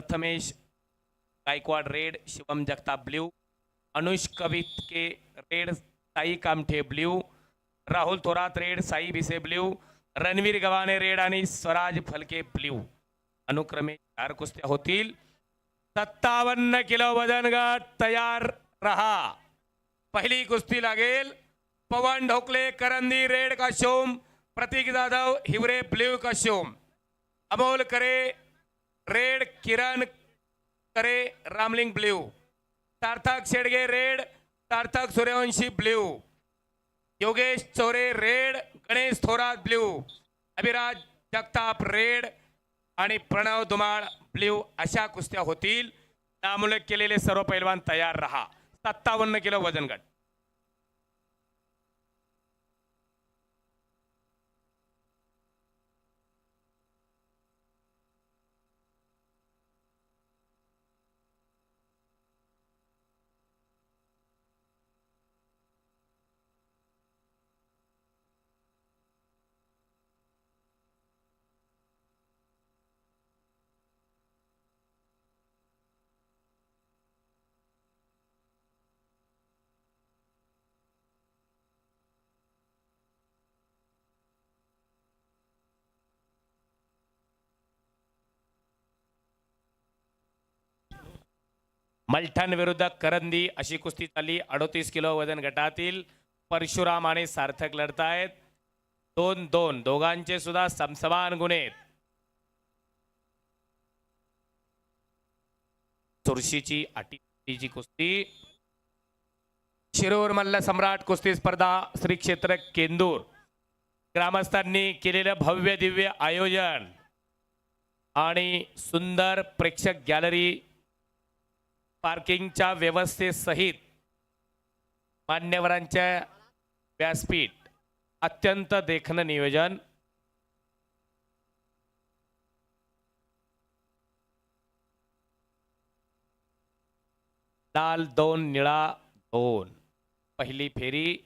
Prathamesh Gaikwad red Shivam Jagtap blue Anush Kavitke red Sai Kamthe blue Rahul Thorat red Sai Bhise blue Ranveer Gawane red आणि Swaraj फलके blue अनुक्रमे चार कुस्त्या होतील. सत्तावन्न kilo वजन गट तयार रहा. पहिली कुस्ती लागेल. पवन ढोकले करंदी रेड का शोम प्रतीक जाधव हिवरे ब्ल्यू का Shome Amol Kare red Kiran Kare Ramling blue Sarthak Shedge red Sarthak Suryavanshi blue Yogesh Chore red Ganesh Thorat blue Abhiraj Jagtap red आणि प्रणव धुमाळ ब्ल्यू अशा कुस्त्या होतील. त्यामुळे केलेले सर्व पैलवान तयार रहा. सत्तावन्न किलो वजन गट. मलठण विरुद्ध करंदी अशी कुस्ती चालली. अडोतीस किलो वजन गटातील परशुराम आणि सार्थक लढतायत. दोन दोन दोघांचे सुद्धा समसमान गुन्हे आहेत. चुरशीची अटीची कुस्ती. शिरूर मल्ल सम्राट कुस्ती स्पर्धा श्री क्षेत्र केंदूर. ग्रामस्थांनी केलेलं भव्य दिव्य आयोजन. आणि सुंदर प्रेक्षक गॅलरी पार्किंगच्या व्यवस्थेसहित मान्यवरांच्या व्यासपीठ अत्यंत देखणं नियोजन. लाल दोन निळा दोन. पहिली फेरी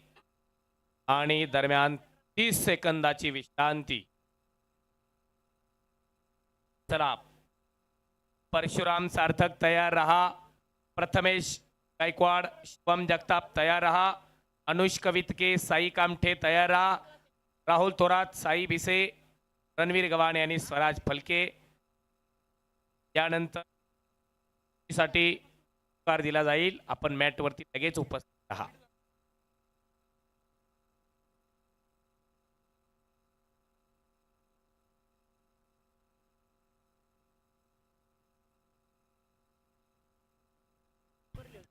आणि दरम्यान तीस सेकंदाची विश्रांती. चला. परशुराम सार्थक तयार रहा. प्रथमेश गायकवाड शुभम जगताप तयार रहा. अनुष कवितके साई कामठे तयार रहा. राहुल थोरात साई भिसे रणवीर गव्हाणे आणि स्वराज फलके. यानंतरसाठी पुकार दिला जाईल. आपण मॅटवरती लगेच उपस्थित राहा.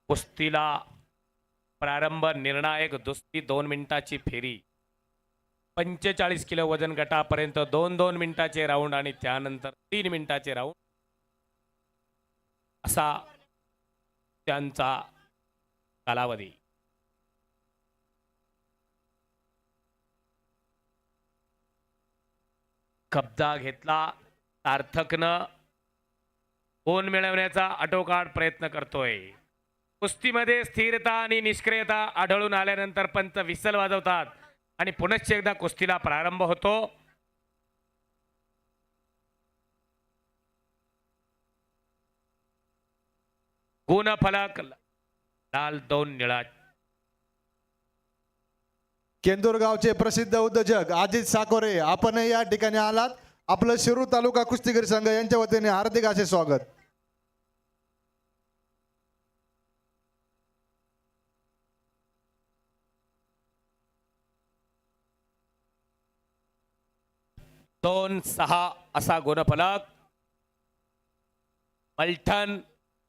कुस्तीला प्रारंभ निर्णायक दुस्ती दोन मिनिटाची फेरी. पंचेचाळीस किलो वजन गटापर्यंत दोन दोन मिनिटाचे राऊंड आणि त्यानंतर तीन मिनिटाचे राऊंड असा त्यांचा कालावधी. कब्जा घेतला सार्थकनं. फोन मिळवण्याचा आटोकाट प्रयत्न करतोय? कुस्तीमध्ये स्थिरता आणि निष्क्रियता आढळून आल्यानंतर पंच विसल वाजवतात आणि पुनश्च एकदा कुस्तीला प्रारंभ होतो. गुणफलक लाल दोन निळा. केंदूरगावचे प्रसिद्ध उद्योजक अजित साकोरे आपणही या ठिकाणी आलात. आपलं शिरूर तालुका कुस्तीगीर संघ यांच्या वतीने हार्दिक असे स्वागत. दोन सहा असा गुणफलक. मलठण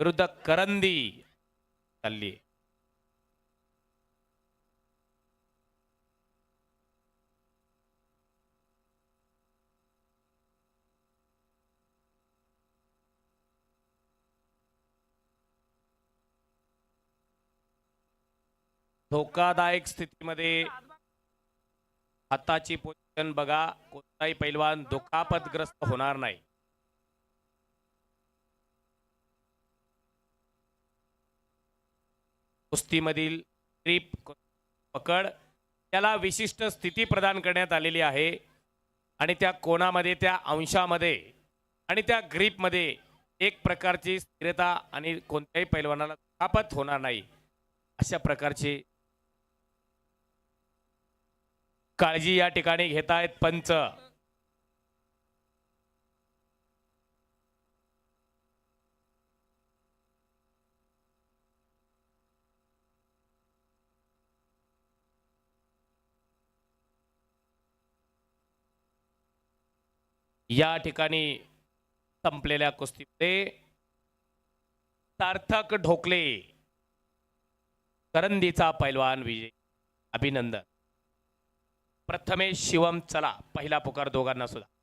विरुद्ध करंदी चालली. धोकादायक स्थितीमध्ये हाताची पोझिशन बघा कोणताही पैलवान दुखापतग्रस्त होणार नाही. कुस्तीमधील ग्रीप पकड त्याला विशिष्ट स्थिती प्रदान करण्यात आलेली आहे. आणि त्या कोणामध्ये त्या अंशामध्ये आणि त्या ग्रीपमध्ये एक प्रकारची स्थिरता आणि कोणत्याही पैलवानाला दुखापत होणार नाही. अशा प्रकारची काळजी या ठिकाणी घेत आहेत पंच. या ठिकाणी संपलेल्या कुस्तीमध्ये सार्थक ढोकले करंदीचा पैलवान विजय अभिनंदन. प्रथमेश शिवम चला पहिला पुकार दोघांना सुद्धा.